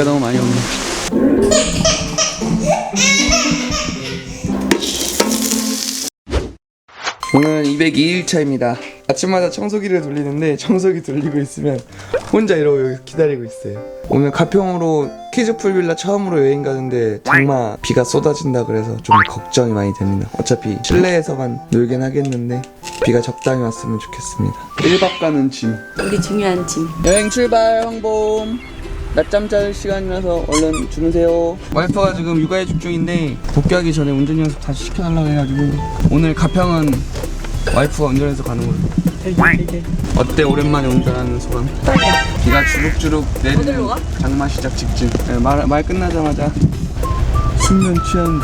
비가 너무 많이 오네. 오늘 202일차입니다. 아침마다 청소기를 돌리는데 청소기 돌리고 있으면 혼자 이러고 여기 기다리고 있어요. 오늘 가평으로 키즈풀 빌라 처음으로 여행 가는데 장마 비가 쏟아진다 그래서 좀 걱정이 많이 됩니다. 어차피 실내에서만 놀긴 하겠는데 비가 적당히 왔으면 좋겠습니다. 1박 가는 짐. 우리 중요한 짐. 여행 출발 황봄 낮잠 잘 시간이라서 얼른 주무세요. 와이프가 지금 육아 휴직 중인데 복귀하기 전에 운전 연습 다시 시켜달라고 해가지고 오늘 가평은 와이프가 운전해서 가는 거예요. 어때? 오랜만에 운전하는 소감? 비가 주룩주룩 내리는? 장마 시작 직전 네, 말, 말 끝나자마자 숙면 취한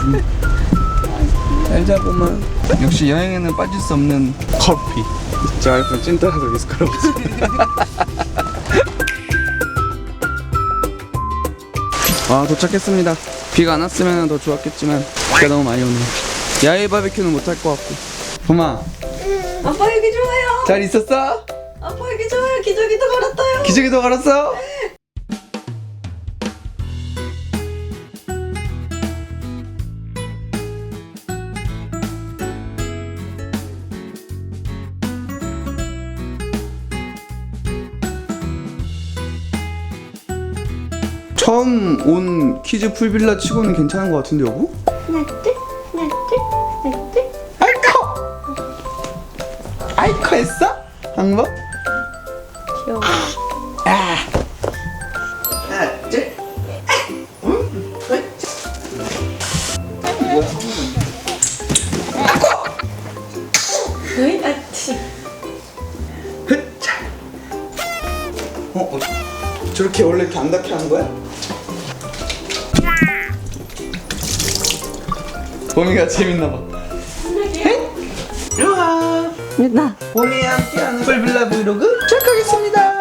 중잘 자고만. 역시 여행에는 빠질 수 없는 커피. 제 와이프는 찐따라서 없 아 도착했습니다 비가 안 왔으면 더 좋았겠지만 비가 너무 많이 오네요 야외 바비큐는 못 할 것 같고 봄아 아빠 여기 좋아요. 잘 있었어? 아빠 여기 좋아요. 기저귀도 갈았어요. 기저귀도 갈았어? 처음 온 키즈 풀빌라 치고는 괜찮은 것 같은데 여보? 하나 둘, 하나 둘, 하나 둘. 아이커! 아이커 했어? 한 번? 귀여워. 하나 둘 으이, 아치. 흐차. 어, 어, 저렇게 원래 이렇게 안 닿게 하는 거야? 봄이가 재밌나 봐. 우와, 나. 봄이와 함께하는 꿀빌라 브이로그 시작하겠습니다.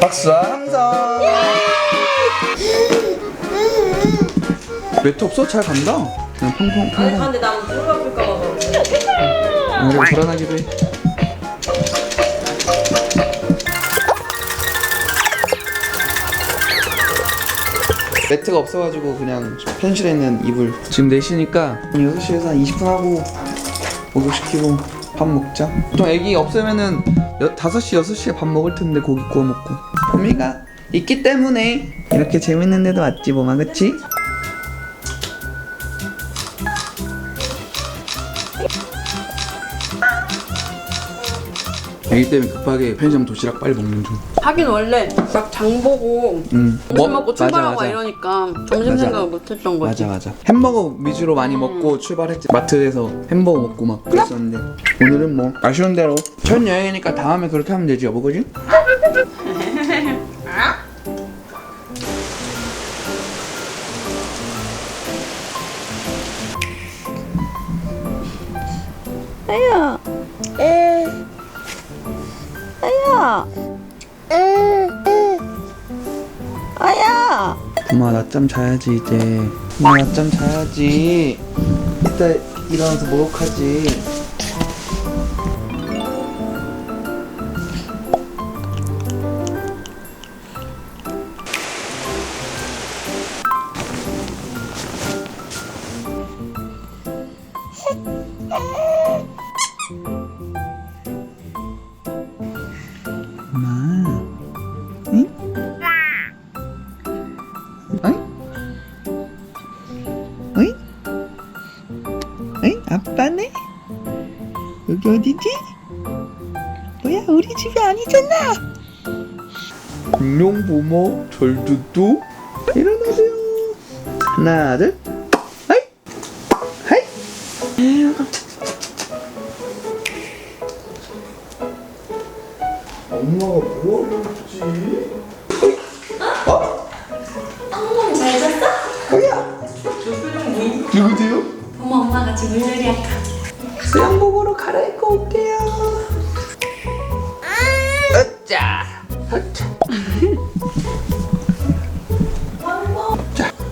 박수와 함성. 매트 없어? 잘 간다. 그냥 펑펑 아니 펑펑. 가는데 나 무릎 아플까 봐. 오늘 불안하기도 해. 매트가 없어가지고 그냥 편실에 있는 이불. 지금 4시니까 6시에서 한 20분 하고 목욕시키고 밥 먹자. 보통 애기 없으면은 여, 5시, 6시에 밥 먹을 텐데 고기 구워 먹고. 범이가 있기 때문에 이렇게 재밌는 데도 왔지 뭐마 그치? 애기 때문에 급하게 편의점 도시락 빨리 먹는 중 하긴 원래 막 장보고 음. 점심 뭐- 먹고 출발하고 맞아, 맞아. 이러니까 점심 맞아. 생각을 못했던 거지. 맞아 맞아 햄버거 위주로 많이 먹고 출발했지 마트에서 햄버거 먹고 막 그랬었는데 오늘은 뭐 아쉬운 대로 첫 여행이니까 다음에 그렇게 하면 되지 여보 그지? 아야. 낮잠 자야지 이제. 엄마 낮잠 자야지. 이따 일어나서 목욕하지 아빠네? 여기 어디지? 뭐야 우리 집이 아니잖아 안녕 보모 절두두 일어나세요 하나 둘 하이 하이 엄마가 뭐 하는지 어? 잘 잤어? 뭐야? 엄마 가 지금 물놀이 할까? 수영복으로 갈아입고 올게요. 으짜, 으짜. 자.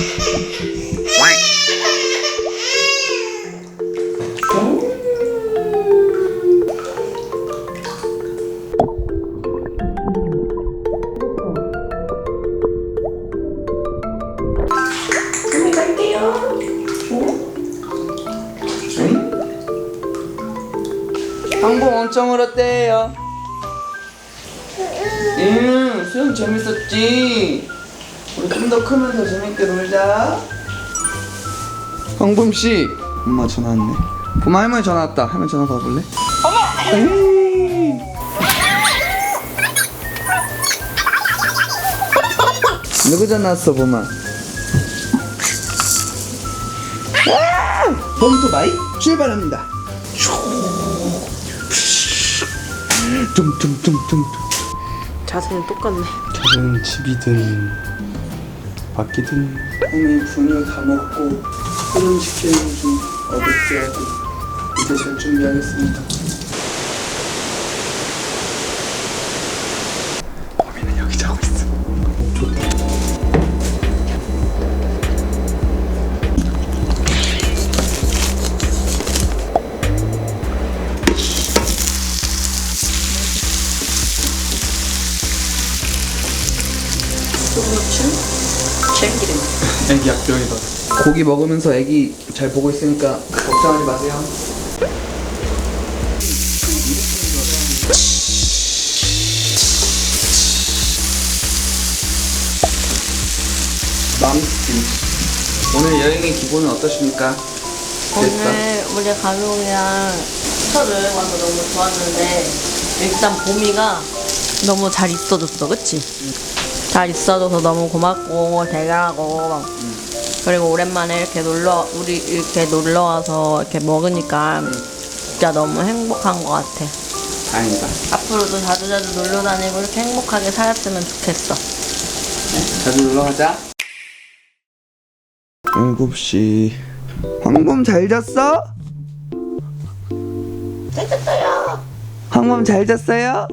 삼촌물 어때요? 응 수영 재밌었지? 우리 좀 더 크면 더 재밌게 놀자 황범 씨 엄마 전화 왔네 엄마 할머니 전화 왔다 할머니 전화 받아볼래? 어머! 누구 전화 왔어 봄아? 봄토바이 출발합니다 tumtumtumtum 자세는 똑같네. 다른 집이든 밖이든. 형이 분유 다 먹고 소름시키는 좀 어렵게라도 이제 잘 준비하겠습니다 병이다. 고기 먹으면서 애기 잘 보고 있으니까 걱정하지 마세요. 맘스팀 오늘 여행의 기분은 어떠십니까? 오늘 우리 가족이랑 첫 여행 와서 너무 좋았는데 일단 봄이가 너무 잘 있어줬어 그치? 잘 있어줘서 너무 고맙고 대견하고 그리고 오랜만에 이렇게 놀러 우리 이렇게 놀러 와서 이렇게 먹으니까 진짜 너무 행복한 것 같아. 다행이다. 앞으로도 자주자주 놀러 다니고 이렇게 행복하게 살았으면 좋겠어. 자주 놀러 가자. 7시. 황범 잘 잤어? 잘 잤어요. 황범 잘 잤어요?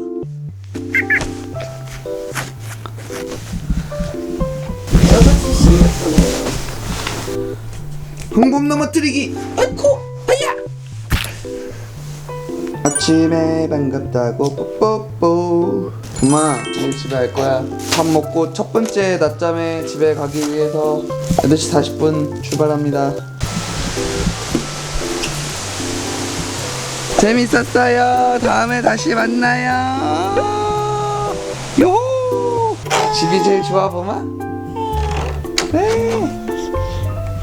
황범 넘어뜨리기. 아이코 아야! 아침에 반갑다고 뽀뽀뽀. 엄마 오늘 집에 갈 거야. 밥 먹고 첫 번째 낮잠에 집에 가기 위해서 8시 40분 출발합니다. 재밌었어요. 다음에 다시 만나요. 요 집이 제일 좋아 봄아? 네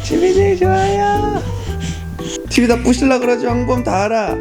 집이 제일 좋아요. 집이 다 부실라 그러지 왕범 다 알아.